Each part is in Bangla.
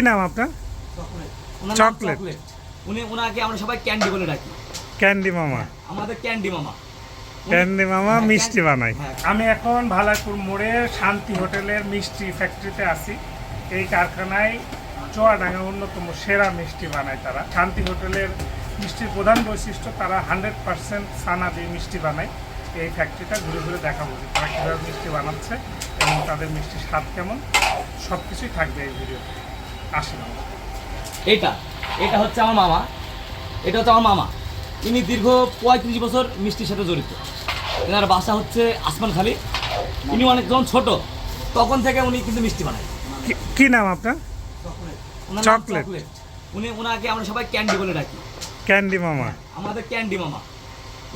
কি নাম আপনার? চকলেট। চকলেট। উনি ওনাকে আমরা সবাই ক্যান্ডি বলে ডাকি। ক্যান্ডি মামা। আমাদের ক্যান্ডি মামা। ক্যান্ডি মামা হ্যাঁ, মিষ্টি বানায়। হ্যাঁ। আমি এখন ভালাইপুর মোড়ে শান্তি হোটেলের মিষ্টি ফ্যাক্টরিতে আছি। এই কারখানায় চুয়াডাঙ্গা অন্যতম সেরা মিষ্টি বানায় তারা। শান্তি হোটেলের মিষ্টির প্রধান বৈশিষ্ট্য তারা হান্ড্রেড পার্সেন্ট সানা দিয়ে মিষ্টি বানায়। এই ফ্যাক্টরিটা ঘুরে ঘুরে দেখাবো যে তারা কীভাবে মিষ্টি বানাচ্ছে এবং তাদের মিষ্টির স্বাদ কেমন। সব কিছুই থাকবে এই ভিডিওতে। আসেন এটা এটা হচ্ছে আমার মামা। এটা হচ্ছে আমার মামা। ইনি দীর্ঘ পঁয়ত্রিশ বছর মিষ্টির সাথে জড়িত। এনার বাসা হচ্ছে আসমানখালি ইনি অনেক যখন ছোট। তখন থেকে উনি কিন্তু মিষ্টি বানায়। কি- কি নাম আপনার? চকলেট। উনি ওনাকে আমরা সবাই ক্যান্ডি বলে ডাকি। ক্যান্ডি মামা। আমাদের ক্যান্ডি মামা।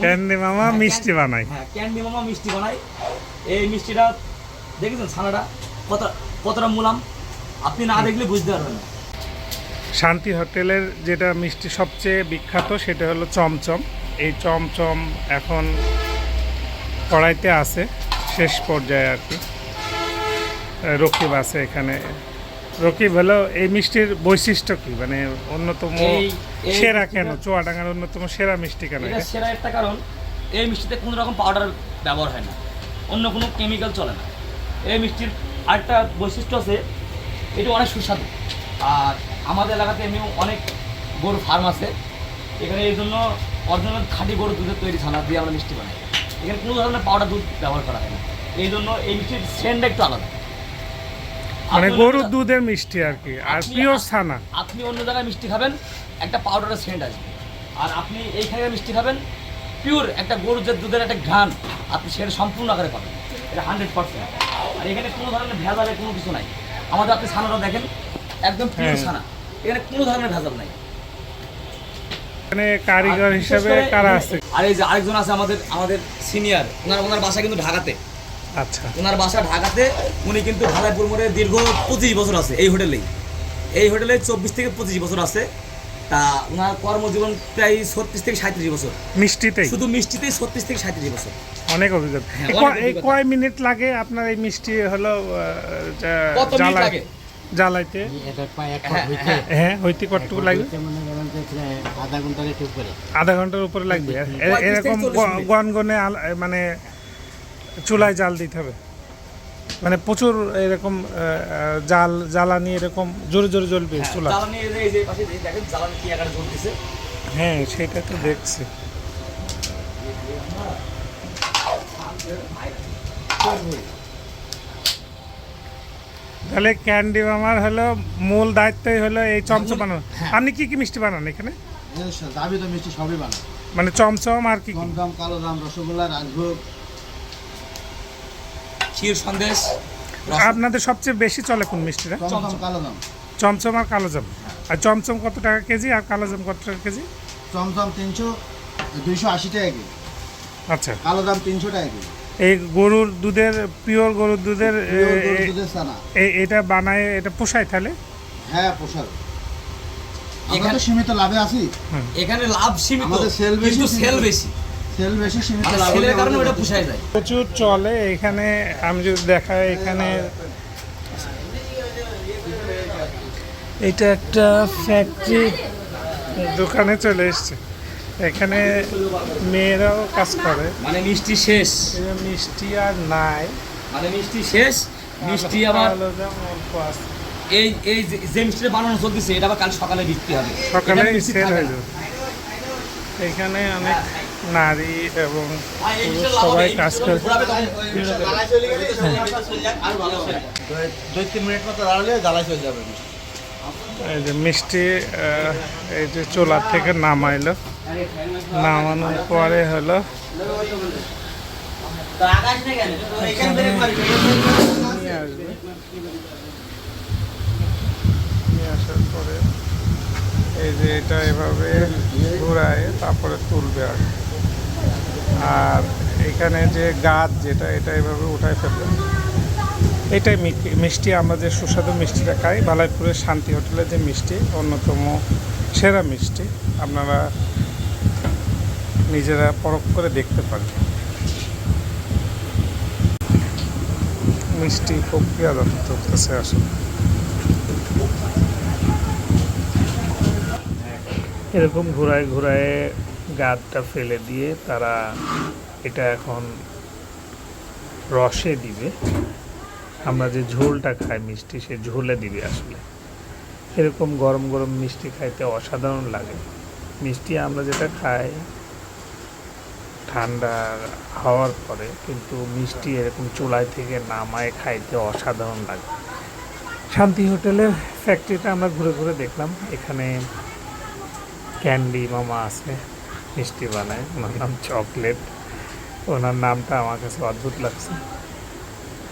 ক্যান্ডি মামা হ্যাঁ, মিষ্টি বানায়। হ্যাঁ ক্যান্ডি মামা মিষ্টি বানায়। এই মিষ্টিটা দেখেছেন ছানাটা? কত কতটা মুলাম? আপনি না দেখলে বুঝতে পারবেন না। শান্তি হোটেলের যেটা মিষ্টি সবচেয়ে বিখ্যাত সেটা হলো চমচম। এই চমচম এখন কড়াইতে আছে শেষ পর্যায়ে আর কি। রকিব আছে এখানে। রকিব হলো এই মিষ্টির বৈশিষ্ট্য কি? মানে অন্যতম সেরা কেন? চুয়াডাঙ্গার অন্যতম সেরা মিষ্টি কেন? সেরা একটা কারণ এই মিষ্টিতে কোনো রকম পাউডার ব্যবহার হয় না। অন্য কোনো কেমিক্যাল চলে না। এই মিষ্টির আরেকটা বৈশিষ্ট্য আছে এটা অনেক সুস্বাদু। আর আমাদের এলাকাতে এমনি অনেক গরু ফার্ম আছে। এখানে এই জন্য অরিজিনাল খাঁটি গরুর দুধের তৈরি ছানা দিয়ে আমরা মিষ্টি বানাই। এখানে কোনো ধরনের পাউডার দুধ ব্যবহার করা হয় না। এই জন্য এই মিষ্টির সেন্টটা একটু আলাদা। মানে গরুর দুধের মিষ্টি আর কি আর আপনি- পিওর ছানা। আপনি অন্য জায়গায় মিষ্টি খাবেন একটা পাউডারের সেন্ট আসবে। আর আপনি এইখানে মিষ্টি খাবেন পিওর একটা গরুর যে দুধের একটা ঘ্রাণ আপনি সেটা সম্পূর্ণ আকারে পাবেন। এটা হান্ড্রেড পার্সেন্ট আর এখানে কোনো ধরনের ভেজালে কোনো কিছু নাই। আমাদের আপনি ছানাটা দেখেন একদম পিওর হ্যাঁ। ছানা। এখানে কোনো ধরনের ভেজাল নাই। এখানে কারিগর হিসাবে কারা আছে? আর এই যে আরেকজন আছে আমাদের আমাদের সিনিয়র ওনার ওনার বাসা কিন্তু ঢাকাতে। আচ্ছা। ওনার বাসা ঢাকাতে উনি কিন্তু ভালাইপুর মোড়ে দীর্ঘ পঁচিশ বছর আছে এই হোটেলেই। এই হোটেলে চব্বিশ থেকে পঁচিশ বছর আছে। তা ওনার কর্মজীবন প্রায় ছত্রিশ থেকে সাঁত্রিশ বছর। মিষ্টিতেই? শুধু মিষ্টিতেই ছত্রিশ থেকে সাঁত্রিশ বছর। অনেক অভিজ্ঞতা। হ্যাঁ, এই। কয় মিনিট লাগে আপনার এই মিষ্টি হলো কত মিনিট লাগে? জ্বালাইতে? হ্যাঁ, হইতে। হ্যাঁ। হইতে কতটুকু লাগে হইতে মনে করেন যে প্রায় আধা ঘণ্টার একটু উপরে আধা ঘণ্টার উপরে লাগবে। এরকম গনগনে মানে চুলায় জাল দিতে হবে। মানে প্রচুর এরকম জাল জ্বালানি এরকম জোরে জোরে জ্বলবে চুলা হ্যাঁ সেটা তো দেখছি। তাহলে ক্যান্ডি মামার হলো মূল দায়িত্বই হলো এই চমচম বানানো। হ্যাঁ। আপনি কি কি মিষ্টি বানান এখানে? দাবি তো মিষ্টি সবই বানায় মানে চমচম আর কি দাম কালো দাম রসগোল্লা রাজভোগ ক্ষীর সন্দেশ? আপনাদের সবচেয়ে বেশি চলে কোন মিষ্টিটা? চমচম। কালো দাম চমচম আর কালোজাম আর চমচম কত টাকা কেজি আর কালোজাম কত টাকা কেজি? চমচম তিনশো দুইশো আশি টাকা কেজি। আচ্ছা। কালো দাম তিনশো টাকা কেজি। এই গরুর দুধের পিওর গরুর দুধের এটা বানায় এটা পোষায় তাহলে? হ্যাঁ আমরা এখানে- তো সীমিত লাভে আছি। এখানে লাভ সীমিত আমাদের sell বেশি, কিন্তু সেল বেশি। সেল বেশি সীমিত সেলের কারণে ওটা পুষায় যায়। প্রচুর চলে এখানে আমি যদি দেখাই এখানে এটা একটা ফ্যাক্টরি দোকানে চলে এসছে। এখানে মেয়েরাও কাজ করে। মানে মিষ্টি শেষ। মিষ্টি আর নাই। মানে মিষ্টি শেষ মিষ্টি আবার। এই এই যে- যে মিষ্টিটা বানানো চলতেছে এটা আবার কাল সকালে বিক্রি হবে। সকালে সেল হয়ে যাবে। এখানে অনেক নারী এবং সবাই কাজ করে। দুই তিন মিনিট মতো দাঁড়ালে জ্বালাই চলে যাবে এই যে মিষ্টি এই যে চোলার থেকে নামাইলো। নামানোর পরে হলো আসবে। এই যে এটা এভাবে ঘুরায়, তারপরে তুলবে আর আর এখানে যে গাছ যেটা, এটা এভাবে উঠায় ফেলবে। এটাই মিষ্টি, আমরা যে সুস্বাদু মিষ্টিটা খাই বালাইপুরের শান্তি হোটেলের যে মিষ্টি, অন্যতম সেরা মিষ্টি, আপনারা নিজেরা পরখ করে দেখতে পারেন। মিষ্টি প্রক্রিয়াজাত চলতেছে আসলে। এরকম ঘোরায় ঘোরায় গাদটা ফেলে দিয়ে তারা এটা এখন রসে দিবে। আমরা যে ঝোলটা খাই মিষ্টি, সে ঝোলে দিবে আসলে। এরকম গরম গরম মিষ্টি খাইতে অসাধারণ লাগে। মিষ্টি আমরা যেটা খাই ঠান্ডা হওয়ার পরে কিন্তু মিষ্টি এরকম চুলায় থেকে নামায় খাইতে অসাধারণ লাগে। শান্তি হোটেলের ফ্যাক্টরিটা আমরা ঘুরে ঘুরে দেখলাম। এখানে ক্যান্ডি মামা আছে, মিষ্টি বানায়, ওনার নাম চকলেট, ওনার নামটা আমার কাছে অদ্ভুত লাগছে।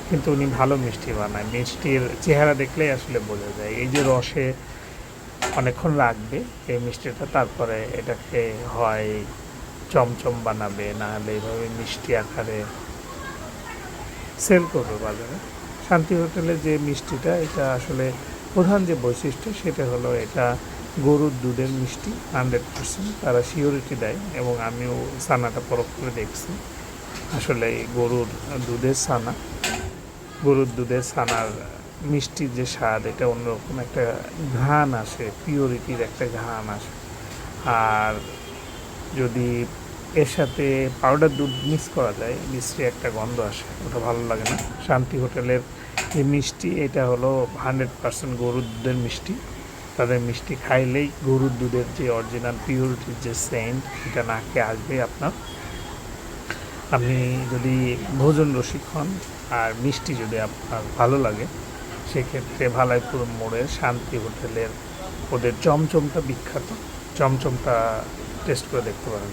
কিন্তু উনি ভালো মিষ্টি বানায়, মিষ্টির চেহারা দেখলেই আসলে বোঝা যায়। এই যে রসে অনেকক্ষণ রাখবে এই মিষ্টিটা, তারপরে এটাকে হয় চমচম বানাবে না হলে এইভাবে মিষ্টি আকারে সেল করবে বাজারে। শান্তি হোটেলে যে মিষ্টিটা, এটা আসলে প্রধান যে বৈশিষ্ট্য, সেটা হলো এটা গরুর দুধের মিষ্টি হান্ড্রেড পার্সেন্ট তারা সিওরিটি দেয় এবং আমিও সানাটা পরখ করে দেখছি। আসলে গরুর দুধের সানা গরুর দুধের ছানার মিষ্টির যে স্বাদ, এটা অন্যরকম একটা ঘ্রাণ আসে পিওরিটির একটা ঘ্রাণ আসে। আর যদি এর সাথে পাউডার দুধ মিক্স করা যায়, মিষ্টি একটা গন্ধ আসে, ওটা ভালো লাগে না। শান্তি হোটেলের যে মিষ্টি, এটা হলো হান্ড্রেড পার্সেন্ট গরুর দুধের মিষ্টি। তাদের মিষ্টি খাইলেই গরুর দুধের যে অরিজিনাল পিওরিটির যে সেন্ট এটা নাকে আসবে আপনার। আপনি যদি ভোজন রসিক হন আর মিষ্টি যদি আপনার ভালো লাগে, সেক্ষেত্রে ভালাইপুর মোড়ের শান্তি হোটেলের ওদের চমচমটা বিখ্যাত। চমচমটা টেস্ট করে দেখতে পারেন।